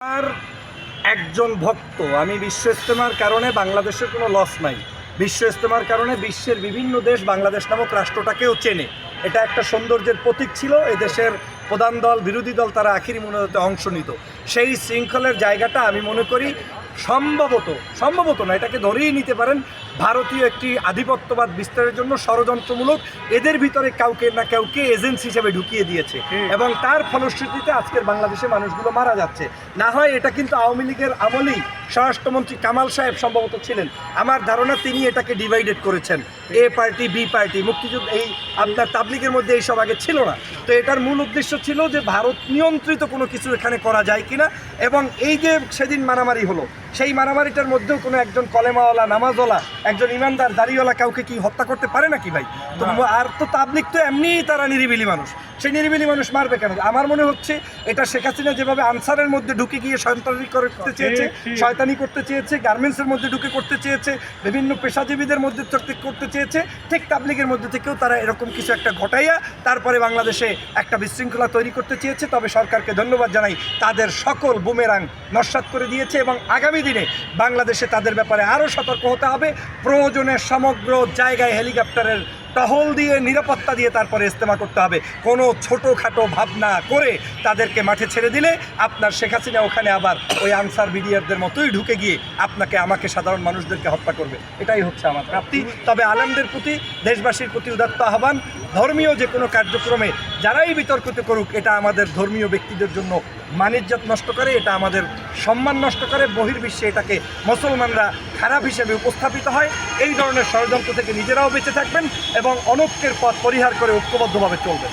আর একজন ভক্ত। আমি বিশ্ব ইস্তেমার কারণে বাংলাদেশের কোনো লস নাই। বিশ্ব ইস্তেমার কারণে বিশ্বের বিভিন্ন দেশ বাংলাদেশ নামক রাষ্ট্রটাকেও চেনে। এটা একটা সৌন্দর্যের প্রতীক ছিল। দেশের প্রধান দল, বিরোধী দল তারা আখিরি মনোনয়তে অংশ নিত। সেই শৃঙ্খলের জায়গাটা আমি মনে করি সম্ভবত সম্ভবত না, এটাকে ধরেই নিতে পারেন ভারতীয় একটি আধিপত্যবাদ বিস্তারের জন্য ষড়যন্ত্রমূলক এদের ভিতরে কাউকে না কাউকে এজেন্সি হিসেবে ঢুকিয়ে দিয়েছে। এবং তার ফলশ্রুতিতে আজকের বাংলাদেশে মানুষগুলো মারা যাচ্ছে। না হয় এটা কিন্তু আওয়ামী লীগের আমলেই স্বরাষ্ট্রমন্ত্রী কামাল সাহেব সম্ভবত ছিলেন। আমার ধারণা তিনি এটাকে ডিভাইডেড করেছেন। এ পার্টি বি পার্টি মুক্তিযুদ্ধ এই আপনার তাবলিগের মধ্যে এইসব আগে ছিল না। তো এটার মূল উদ্দেশ্য ছিল যে ভারত নিয়ন্ত্রিত কোনো কিছু এখানে করা যায় কিনা। এবং এই যে সেদিন মারামারি হলো সেই মারামারিটার মধ্যেও কোনো একজন কলেমাওয়ালা নামাজওয়ালা একজন ইমানদার দাড়িওয়ালা কাউকে কি হত্যা করতে পারে নাকি ভাই? তো আর তো তাবলিক তো এমনিই তারা নিরিবিলি মানুষ। সেই নিরিবিলি মানুষ মারবে কেন? আমার মনে হচ্ছে এটা শেখ হাসিনা যেভাবে আনসারের মধ্যে ঢুকে গিয়ে সন্ত্রাসী করতে চেয়েছে শয়তানি করতে চেয়েছে গার্মেন্টসের মধ্যে ঢুকে করতে চেয়েছে বিভিন্ন পেশাজীবীদের মধ্যে করতে চেয়েছে ঠিক তাবলিগের মধ্যে থেকেও তারা এরকম কিছু একটা ঘটাইয়া তারপরে বাংলাদেশে একটা বিশৃঙ্খলা তৈরি করতে চেয়েছে। তবে সরকারকে ধন্যবাদ জানাই তাদের সকল বুমেরাং নস্বাত করে দিয়েছে এবং আগামী দিনে বাংলাদেশে তাদের ব্যাপারে আরও সতর্ক হতে হবে। প্রয়োজনে সমগ্র জায়গায় হেলিকপ্টারের টহল দিয়ে নিরাপত্তা দিয়ে তারপরে ইস্তেমা করতে হবে। কোনো ছোটোখাটো ভাবনা করে তাদেরকে মাঠে ছেড়ে দিলে আপনার শেখ হাসিনা ওখানে আবার ওই আনসার বিডিআরদের মতোই ঢুকে গিয়ে আপনাকে, আমাকে সাধারণ মানুষদেরকে হত্যা করবে। এটাই হচ্ছে আমার প্রাপ্তি। তবে আলেমদের প্রতি, দেশবাসীর প্রতি উদাত্ত আহ্বান, ধর্মীয় যে কোনো কার্যক্রমে যারাই বিতর্কিত করুক, এটা আমাদের ধর্মীয় ব্যক্তিদের জন্য মানিজ্যত নষ্ট করে, এটা আমাদের সম্মান নষ্ট করে, বহির্বিশ্বে এটাকে মুসলমানরা খারাপ হিসেবে উপস্থাপিত হয়। এই ধরনের ষড়যন্ত্র থেকে নিজেরাও বেঁচে থাকবেন। এবং অনৈক্যের পথ পরিহার করে ঐক্যবদ্ধভাবে চলবেন